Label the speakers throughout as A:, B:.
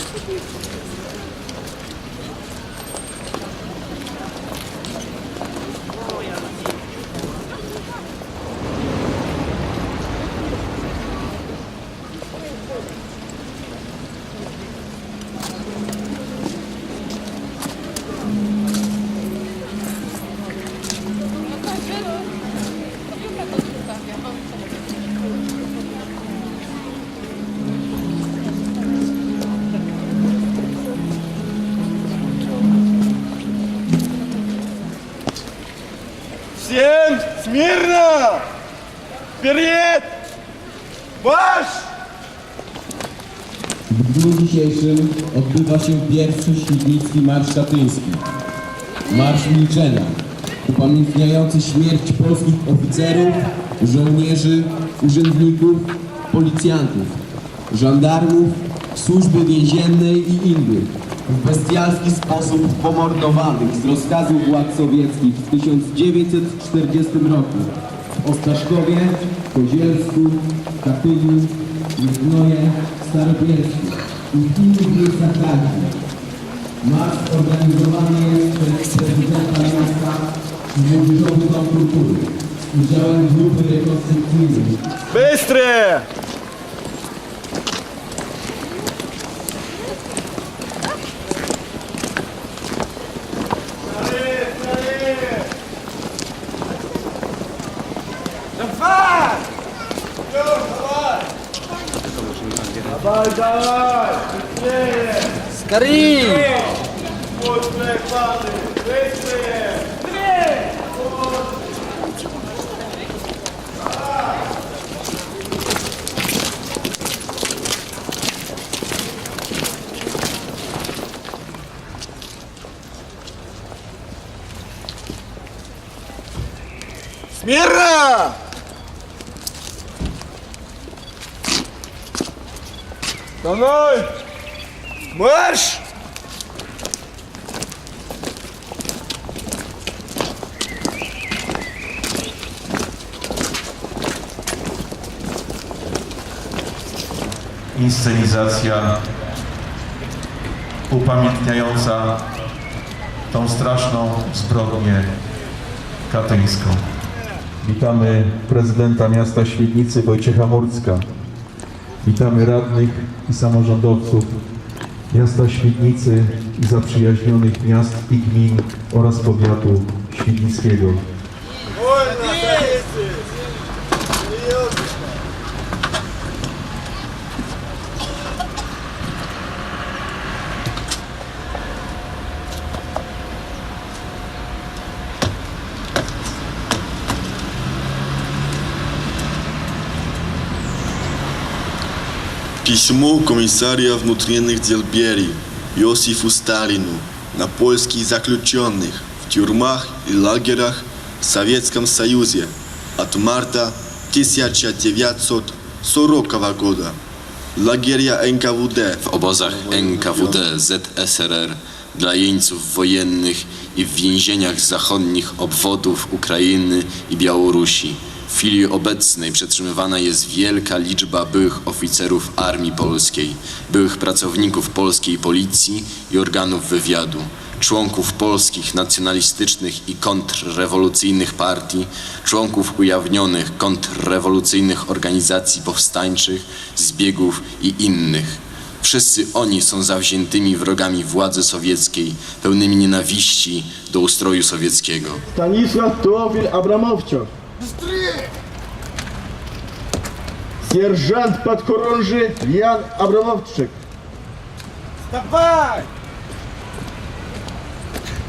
A: すごい。Всем смирно! Вперед! Марш!
B: W dniu dzisiejszym odbywa się pierwszy Świdnicki Marsz Katyński. Marsz Milczenia, upamiętniający śmierć polskich oficerów, żołnierzy, urzędników, policjantów, żandarmów, służby więziennej i innych, w bestialski sposób pomordowanych z rozkazu władz sowieckich w 1940 roku w Ostaszkowie, Kozielsku, Katyniu, Jednoje, Starobielsku i w innych miejscach takich. Marsz organizowany jest przez prezydenta miasta i Młodzieżowy Dom Kultury z udziałem grupy rekonstrukcyjnej.
A: Bystry! Давай, давай! Быстрее!
C: Скорей!
A: Быстрее, падай! Быстрее! Смирно! Za mną! Marsz!
D: Inscenizacja upamiętniająca tą straszną zbrodnię katyńską. Witamy prezydenta miasta Świdnicy Wojciecha Murcka. Witamy radnych i samorządowców miasta Świdnicy i zaprzyjaźnionych miast i gmin oraz powiatu świdnickiego.
E: Письмо комиссария внутренних дел Берии Иосифу Сталину на польских заключенных в тюрьмах и лагерях в Советском Союзе от марта 1940 года. Лагеря НКВД
F: w obozach NKWD ZSRR dla jeńców wojennych i w więzieniach zachodnich obwodów Ukrainy i Białorusi. w chwili obecnej przetrzymywana jest wielka liczba byłych oficerów Armii Polskiej, byłych pracowników polskiej policji i organów wywiadu, członków polskich nacjonalistycznych i kontrrewolucyjnych partii, członków ujawnionych kontrrewolucyjnych organizacji powstańczych, zbiegów i innych. Wszyscy oni są zawziętymi wrogami władzy sowieckiej, pełnymi nienawiści do ustroju sowieckiego.
A: Stanisław Tułowil Abramowczak Сержант подхорунжий Ян Абрамовчик. Давай!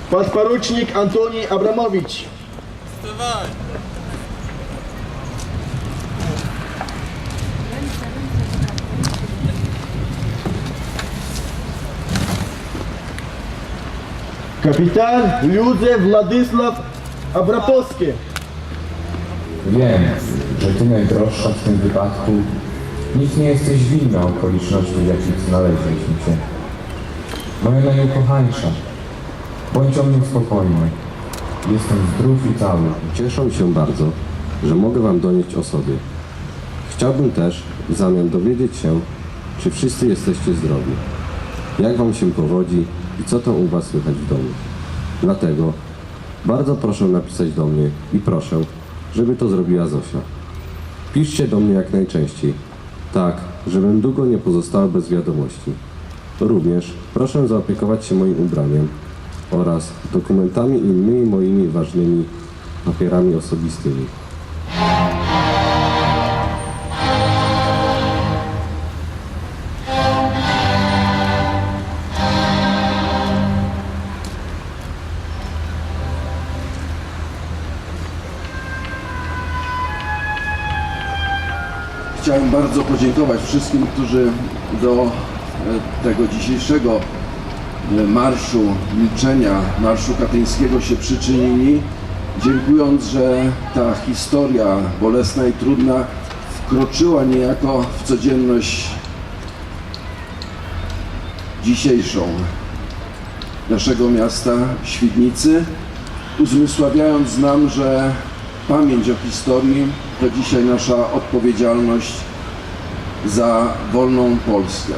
A: Подпоручник Антоний Абрамович. Капитан Людзе Владислав Абрапowski.
G: Wiem, że ty najdroższa w tym wypadku nic nie jesteś winna okoliczności, w jakich znaleźliśmy cię. Moja najukochańsza, bądź o mnie spokojna. Jestem zdrów i cały.
H: Cieszę się bardzo, że mogę Wam donieść o sobie. Chciałbym też w zamian dowiedzieć się, czy wszyscy jesteście zdrowi. Jak Wam się powodzi i co tam u Was słychać w domu. Dlatego bardzo proszę napisać do mnie i proszę, żeby to zrobiła Zosia. Piszcie do mnie jak najczęściej, tak, żebym długo nie pozostała bez wiadomości. Również proszę zaopiekować się moim ubraniem oraz dokumentami i innymi moimi ważnymi papierami osobistymi.
I: Chciałem bardzo podziękować wszystkim, którzy do e, tego dzisiejszego e, marszu milczenia, marszu katyńskiego się przyczynili, dziękując, że ta historia bolesna i trudna wkroczyła niejako w codzienność dzisiejszą naszego miasta Świdnicy, uzmysławiając nam, że pamięć o historii to dzisiaj nasza odpowiedzialność za wolną Polskę.